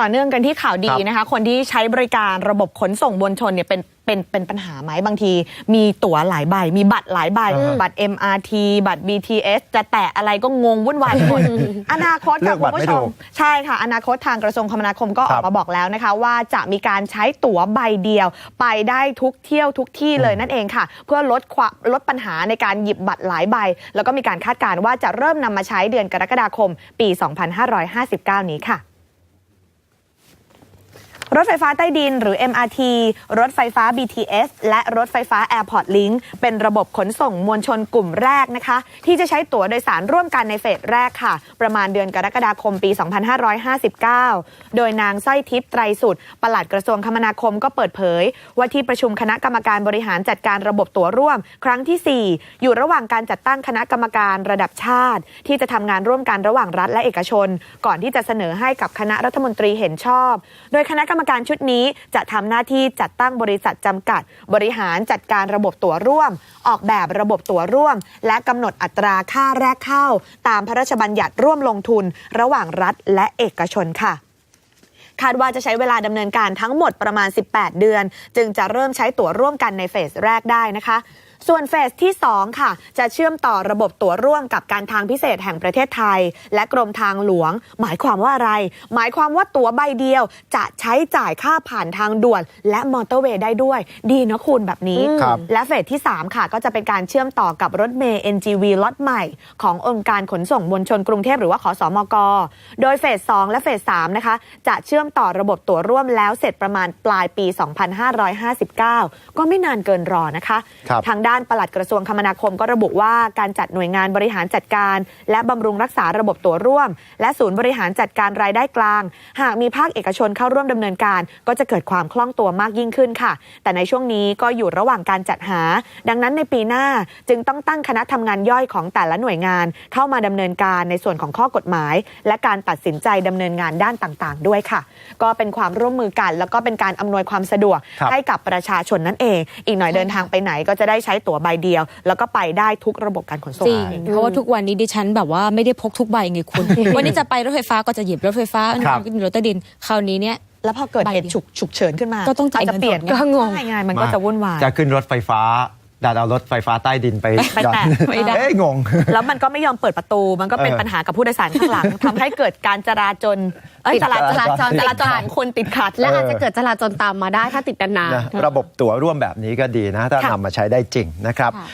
ต่อเนื่องกันที่ข่าวดีครับนะคะ คนที่ใช้บริการระบบขนส่งมวลชนเนี่ยเป็นเป็นเป็นปัญหาไหมบางที มีตั๋วหลายใบ มีบัตรหลายใบอืมบัตร MRT บัตร BTS จะแตะอะไรก็งงวุ่นวายไปหมดอนาคตเลืค่ะอกคุบัณตรไม่ผู้ชถูมกใช่ค่ะ อนาคตทางกระทรวงคมนาคมก็อครัอกบมาบอกแล้วนะคะ ว่าจะมีการใช้ตั๋วใบเดียว ไปได้ทุกเที่ยวทุกที่เลยนั่นเองค่ะ เพื่อลดความลดปัญหาในการหยิบบัตรหลายใบ แล้วก็มีการคาดการณ์ว่าจะเริ่มนำมาใช้เดือนกรกฎาคม ปี 2559 นี้ค่ะ รถไฟฟ้าใต้ดินหรือ MRT รถไฟฟ้า BTS และรถไฟฟ้า Airport Link เป็นระบบขนส่งมวลชนกลุ่มแรกนะคะ ที่จะใช้ตั๋วโดยสารร่วมกันในเฟสแรกค่ะ ประมาณเดือนกรกฎาคมปี 2559 โดยนางสร้อยทิพย์ไตรสุดปลัดกระทรวงคมนาคมก็เปิดเผย ว่าที่ประชุมคณะกรรมการบริหารจัดการระบบตั๋วร่วม ครั้งที่ 4 อยู่ระหว่างการจัดตั้งคณะกรรมการระดับชาติ ที่จะทำงานร่วมกันระหว่างรัฐและเอกชน ก่อนที่จะเสนอให้กับคณะรัฐมนตรีเห็นชอบ โดยคณะกรรมการชุดนี้จะทำหน้าที่จัดตั้งบริษัทจำกัด บริหารจัดการระบบตั๋วร่วม ออกแบบระบบตั๋วร่วม และกำหนดอัตราค่าแรกเข้า ตามพระราชบัญญัติร่วมลงทุน ระหว่างรัฐและเอกชนค่ะคาดว่าจะใช้เวลาดำเนินการทั้งหมดประมาณ 18 เดือน จึงจะเริ่มใช้ตั๋วร่วมกันในเฟสแรกได้นะคะ ส่วนเฟสที่ 2 ค่ะ จะเชื่อมต่อระบบตั๋วร่วมกับการทางพิเศษแห่งประเทศไทย และกรมทางหลวง หมายความว่าอะไร หมายความว่าตั๋วใบเดียวจะใช้จ่ายค่าผ่านทางด่วน และมอเตอร์เวย์ได้ด้วย ดีนะคุณแบบนี้ครับและเฟสที่ 3 ค่ะ ก็จะเป็นการเชื่อมต่อกับรถเมย์ NGV ล็อตใหม่ ขององค์การขนส่งมวลชนกรุงเทพหรือว่าขอสอมก โดยเฟส2และเฟส3นะคะจะเชื่อมต่อระบบตั๋วร่วมแล้วเสร็จประมาณปลายปี 2559 ก็ไม่นานเกินรอนะคะครับทางด้านปลัดกระทรวงคมนาคมก็ระบุว่าการจัดหน่วยงานบริหารจัดการ และบำรุงรักษาระบบตัวร่วม และศูนย์บริหารจัดการรายได้กลาง หากมีภาคเอกชนเข้าร่วมดำเนินการ ก็จะเกิดความคล่องตัวมากยิ่งขึ้นค่ะ แต่ในช่วงนี้ก็อยู่ระหว่างการจัดหา ดังนั้นในปีหน้าจึงต้องตั้งคณะทำงานย่อยของแต่ละหน่วยงาน เข้ามาดำเนินการในส่วนของข้อกฎหมาย และการตัดสินใจดำเนินงานด้านต่างๆ ด้วยค่ะ ก็เป็นความร่วมมือกัน แล้วก็เป็นการอำนวยความสะดวกให้กับประชาชนนั่นเอง อีกหน่อยเดินทางไปไหนก็จะได้ใช้ตั๋วใบเดียว แล้วก็ไปได้ทุกระบบการขนส่งจริงเพราะว่าทุกวันนี้ดิฉันแบบว่าไม่ได้พกทุกใบไงคุณ วันนี้จะไปรถไฟฟ้าก็จะหยิบรถไฟฟ้าอันครับนี้ก็หยิบรถใต้ดินคราวนี้เนี่ยแล้วพอเกิดใบเหเดีตุยวฉุกฉุกเฉินขึ้นมา ก็ต้องจ่ายจจะเปลี่ยนเงินสดไงก็งงไงมันก็จะวุ่นวายจะขึ้นรถไฟฟ้า ดันเอารถไฟฟ้าใต้ดินไปไปหย่อนแตะไม่ได้ เอ๊ะงง แล้วมันก็ไม่ยอมเปิดประตู มันก็เป็นเออปัญหากับผู้โดยสารข้างหลัง ทำให้เกิดการจราจรเอ้ยติดจราจจราจรจราจรของคนติดขัด และอาจจะเกิดจราจรตามมาได้ถ้าติดนานๆ นะระบบตั๋วร่วมแบบนี้ก็ดีนะ ถ้าค่ะ นำมาใช้ได้จริงนะครับค่ะ